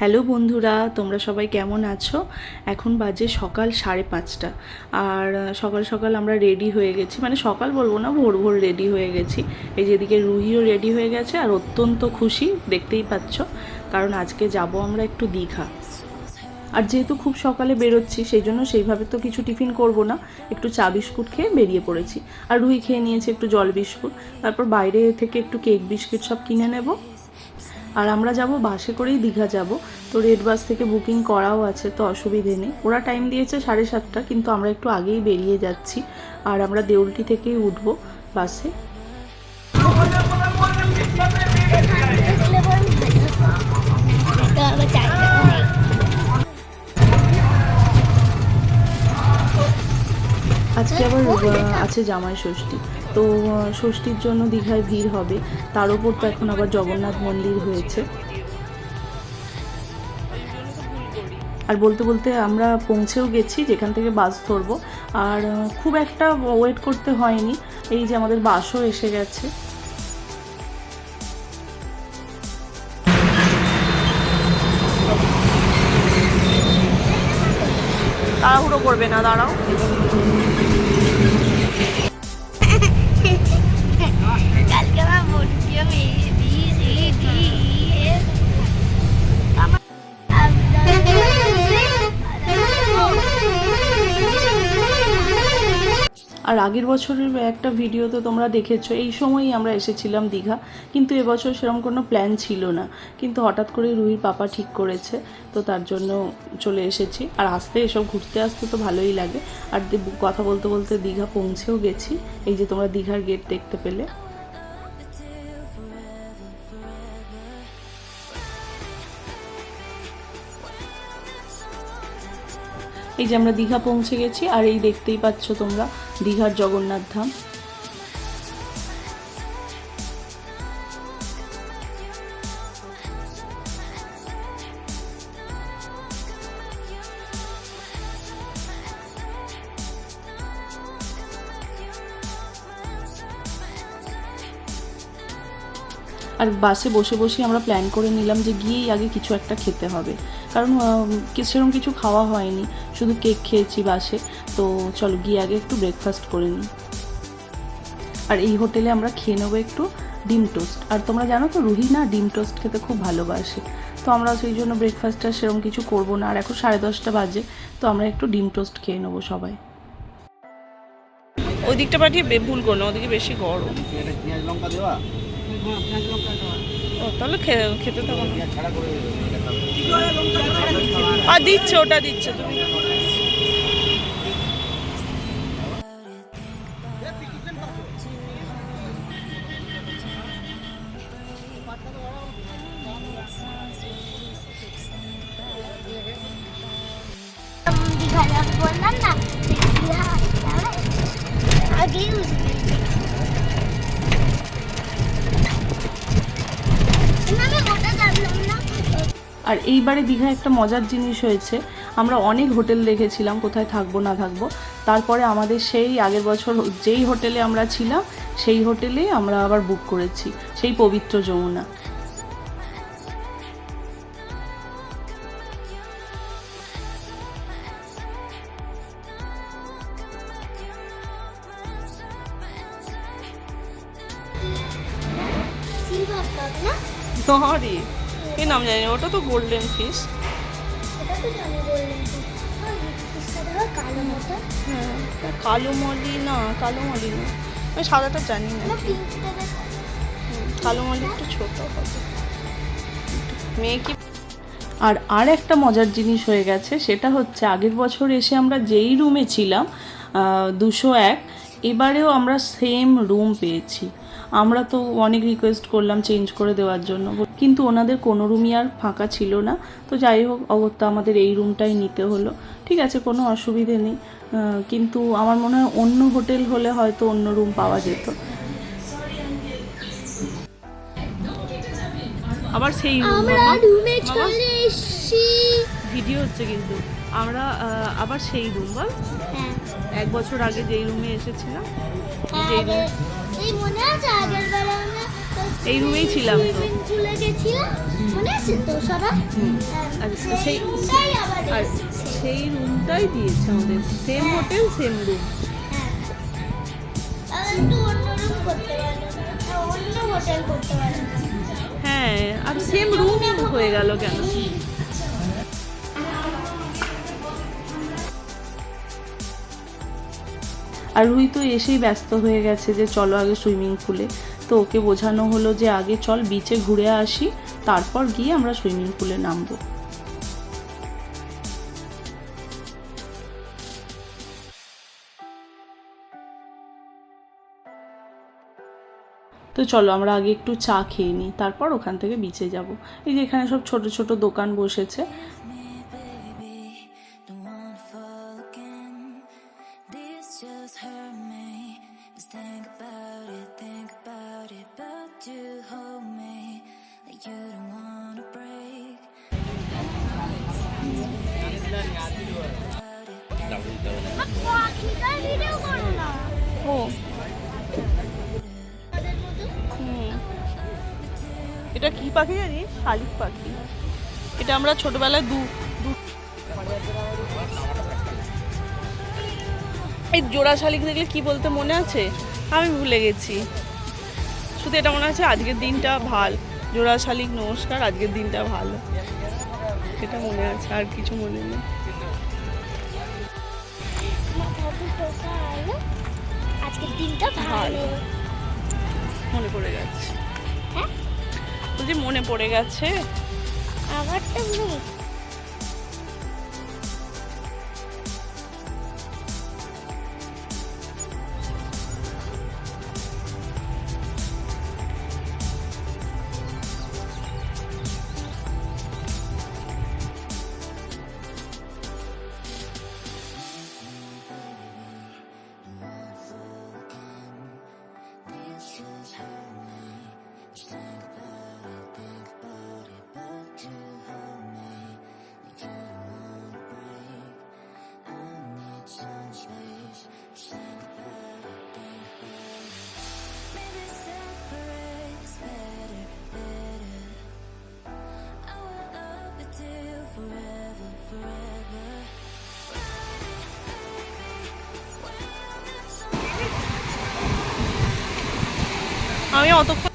Hello বন্ধুরা, তোমরা সবাই কেমন আছো? এখন বাজে সকাল সাড়ে পাঁচটা। আর সকাল সকাল আমরা রেডি হয়ে গেছি। মানে সকাল বলব না, ভোর ভোর রেডি হয়ে গেছি। এই যেদিকে রুহিও রেডি হয়ে গেছে আর অত্যন্ত খুশি, দেখতেই পাচ্ছ। কারণ আজকে যাব আমরা একটু দীঘা। আর যেহেতু খুব সকালে বেরোচ্ছি, সেই জন্য সেইভাবে তো কিছু টিফিন করব না। একটু চা বিস্কুট খেয়ে বেরিয়ে পড়েছি। আর রুহি খেয়ে নিয়েছে একটু জল বিস্কুট। তারপর বাইরে থেকে একটু কেক বিস্কিট সব কিনে নেব। আর আমরা যাব বাসে করেই দীঘা যাব। তো রেড বাস থেকে বুকিং করাও আছে, তো অসুবিধে নেই। ওরা টাইম দিয়েছে সাড়ে সাতটা, কিন্তু আমরা একটু আগেই বেরিয়ে যাচ্ছি। আর আমরা দেউলটি থেকেই উঠবো বাসে। আজকে আবার আছে জামাই ষষ্ঠী। তো ষষ্ঠীর জন্য দীঘায় ভিড় হবে। তার উপর তো এখন আবার জগন্নাথ মন্দির হয়েছে। আর বলতে বলতে আমরা পৌঁছেও গেছি, যেখান থেকে বাস ধরবো। আর খুব একটা ওয়েট করতে হয়নি। এই যে আমাদের বাসও এসে গেছে। তাড়াহুড়ো করবে না, দাঁড়াও। আগের বছরের একটা ভিডিও তো তোমরা দেখেছ, এই সময়ই আমরা এসেছিলাম দীঘা, কিন্তু এবছর সেরকম কোনো প্ল্যান ছিল না। কিন্তু হঠাৎ করে রুহির পাপা ঠিক করেছে, তো তার জন্য চলে এসেছি। আর আসতে, এসব ঘুরতে আসতে তো ভালোই লাগে। আর কথা বলতে বলতে দীঘা পৌঁছেও গেছি। এই যে তোমরা দীঘার গেট দেখতে পেলে। এই যে আমরা দীঘা পৌঁছে গেছি, আর এই দেখতেই পাচ্ছ তোমরা দীঘার জগন্নাথ ধাম। আর বাসে বসে বসে আমরা প্ল্যান করে নিলাম যে গিয়েই আগে কিছু একটা খেতে হবে। কারণ সেরকম কিছু খাওয়া হয়নি। শুধু কেক খেয়েছি বাসে। তো চলো গিয়ে আগে একটু ব্রেকফাস্ট করে নিই। আর এই হোটেলে আমরা খেয়ে নেব একটু ডিম টোস্ট। আর তোমরা জানো তো রুহি না ডিম টোস্ট খেতে খুব ভালোবাসে। তো আমরা সেই জন্য ব্রেকফাস্টটা সেরকম কিছু করব না। আর এখন সাড়ে দশটা বাজে তো আমরা একটু ডিম টোস্ট খেয়ে নেব সবাই। ওই দিকটা পাঠিয়ে ভুল করল ওদিকে বেশি গরম। তাহলে খেতে থাকো আর দিচ্ছে ওটা দিচ্ছে তুমি। আর এইবারে দীঘায় একটা মজার জিনিস হয়েছে। আমরা অনেক হোটেল দেখেছিলাম কোথায় থাকব না থাকব। তারপরে আমাদের সেই আগের বছর যেই হোটেলে আমরা ছিলাম সেই হোটেলেই আমরা আবার বুক করেছি সেই পবিত্র যমুনা। রে কি নাম জানি না, ওটা তো গোল্ডেন ফিশ আর ফিসটা দেখো কালো হ্যাঁ কালো মলি না কালো মলি না। আমি সাদাটা জানি না। কালো মলি একটু ছোট হবে। মেয়ে কি আর আর একটা মজার জিনিস হয়ে গেছে সেটা হচ্ছে আগের বছর এসে আমরা যেই রুমে ছিলাম দুশো এক এবারেও আমরা সেম রুম পেয়েছি। আমরা তো অনেক রিকোয়েস্ট করলাম চেঞ্জ করে দেওয়ার জন্য। কিন্তু ওনাদের কোনো রুমই আর ফাঁকা ছিল না। তো যাই হোক অগত্যা আমাদের এই রুমটাই নিতে হলো। ঠিক আছে কোনো অসুবিধে নেই। কিন্তু আমার মনে হয় অন্য হোটেল হলে হয়তো অন্য রুম পাওয়া যেত। আবার সেই আমরা রুমে চলে এসেছি। ভিডিও হচ্ছে কিন্তু। আমরা আবার সেই রুম বল হ্যাঁ। এক বছর আগে যেই রুমে এসেছিলাম হ্যাঁ, যেই আগের- সেই মনে আছে আগের বেলা আমরা এই রুমেই ছিলাম তো। পুলে গেছিলাম মনে আছে তো সবার? হ্যাঁ, সেই রুমটাই আবার আর সেই রুমটাই দিয়েছে আমাদের। Same hotel same room. হ্যাঁ। আর হ্যাঁ আর সেম রুম হয়ে গেল কেন? আর রুই তো এসেই ব্যস্ত হয়ে গেছে যে চলো আগে সুইমিং পুলে। তো ওকে বোঝানো হলো যে আগে চল বিচে ঘুরে আসি, তারপর গিয়ে আমরা সুইমিং পুলে নামবো। তো চলো আমরা আগে একটু চা খেয়ে নিই, তারপর ওখান থেকে বিচে যাব। এই যে এখানে সব ছোট ছোট দোকান বসেছে। এটা কি পাখি জানিস? শালিক পাখি। এটা আমরা ছোটবেলায় দু এই জোড়া শালিক দেখলে কি বলতে মনে আছে? আমি ভুলে গেছি। শুধু এটা মনে আছে আজকের দিনটা ভালো। জোড়া শালিক নমস্কার আজকের দিনটা ভালো। এটা মনে আছে আর কিছু মনে নেই। আজকের দিনটা ভালো। মনে পড়ে গেছে হ্যাঁ? বলছি মনে পড়ে গেছে। আমারটা অতক্ষণ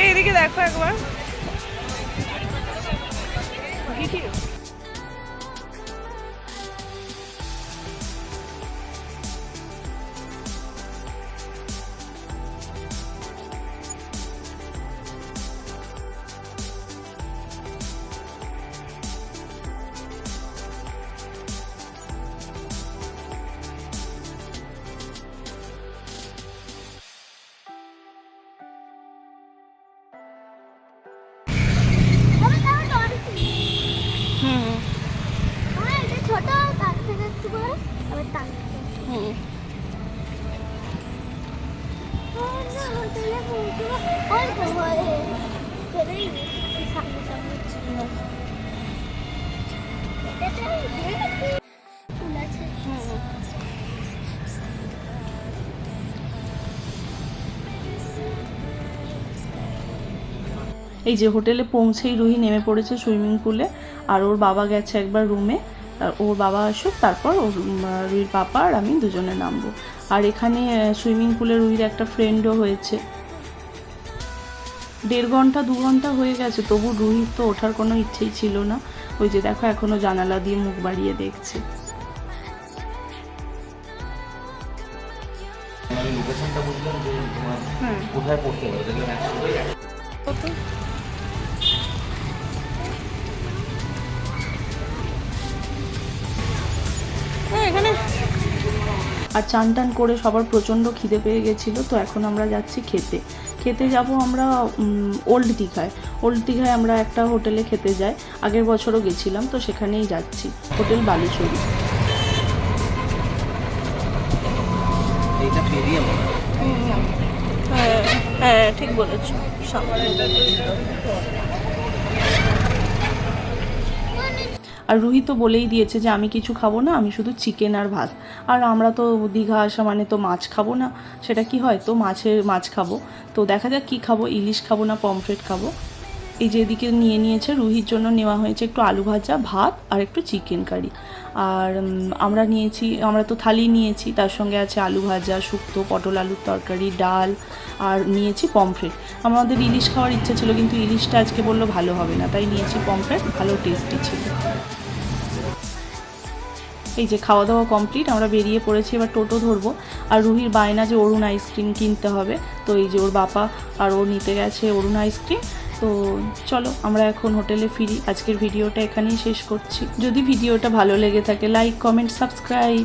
এই এদিকে দেখো একবার। হুম ছোট তার থেকে একটু বড় আবার তার হুম বড়। না, এই যে হোটেলে পৌঁছেই রুহি নেমে পড়েছে সুইমিং পুলে আর ওর বাবা গেছে একবার রুমে। ওর বাবা আসুক তারপর ওর রুহির পাপা আর আমি দুজনে নামবো। আর এখানে সুইমিং পুলে রুহির একটা ফ্রেন্ডও হয়েছে। দেড় ঘণ্টা দু ঘণ্টা হয়ে গেছে তবু রুহির তো ওঠার কোনো ইচ্ছেই ছিল না। ওই যে দেখো এখনও জানালা দিয়ে মুখ বাড়িয়ে দেখছে। লোকেশনটা বুঝলাম যে তোমার কোথায় পড়তে হবে আর চান টান করে সবার প্রচণ্ড খিদে পেয়ে গেছিল তো এখন আমরা যাচ্ছি খেতে। খেতে যাব আমরা ওল্ড দীঘায়। ওল্ড দীঘায় আমরা একটা হোটেলে খেতে যাই। আগের বছরও গেছিলাম তো সেখানেই যাচ্ছি। হোটেল বালুচরি। হয়। হ্যাঁ হ্যাঁ ঠিক বলেছ। আর রুহি তো বলেই দিয়েছে যে আমি কিছু খাব না, আমি শুধু চিকেন আর ভাত। আর আমরা তো দীঘা আসা মানে তো মাছ খাব না, সেটা কি হয়? তো মাছের মাছ খাব। তো দেখা যাক কী খাব, ইলিশ খাব না, পমফ্রেট খাব। এই যে এদিকে নিয়ে নিয়েছে, রুহির জন্য নেওয়া হয়েছে একটু আলু ভাজা, ভাত আর একটু চিকেন কারি আর আমরা নিয়েছি, আমরা তো থালি নিয়েছি, তার সঙ্গে আছে আলু ভাজা, শুক্তো, পটল আলুর তরকারি, ডাল, আর নিয়েছি পমফ্রেট। আমাদের ইলিশ খাওয়ার ইচ্ছা ছিল, কিন্তু ইলিশটা আজকে বলল ভালো হবে না, তাই নিয়েছি পমফ্রেট, ভালো টেস্টি ছিল। এই যে খাওয়া দাওয়া কমপ্লিট, আমরা বেরিয়ে পড়েছি, এবার টোটো ধরবো। আর রুহির বায়না যে অরুণ আইসক্রিম কিনতে হবে, তো এই যে ওর বাবা আর ও নিতে গেছে অরুণ আইসক্রিম। তো চলো আমরা এখন হোটেলে ফিরি। আজকের ভিডিওটা এখানেই শেষ করছি। যদি ভিডিওটা ভালো লেগে থাকে লাইক কমেন্ট সাবস্ক্রাইব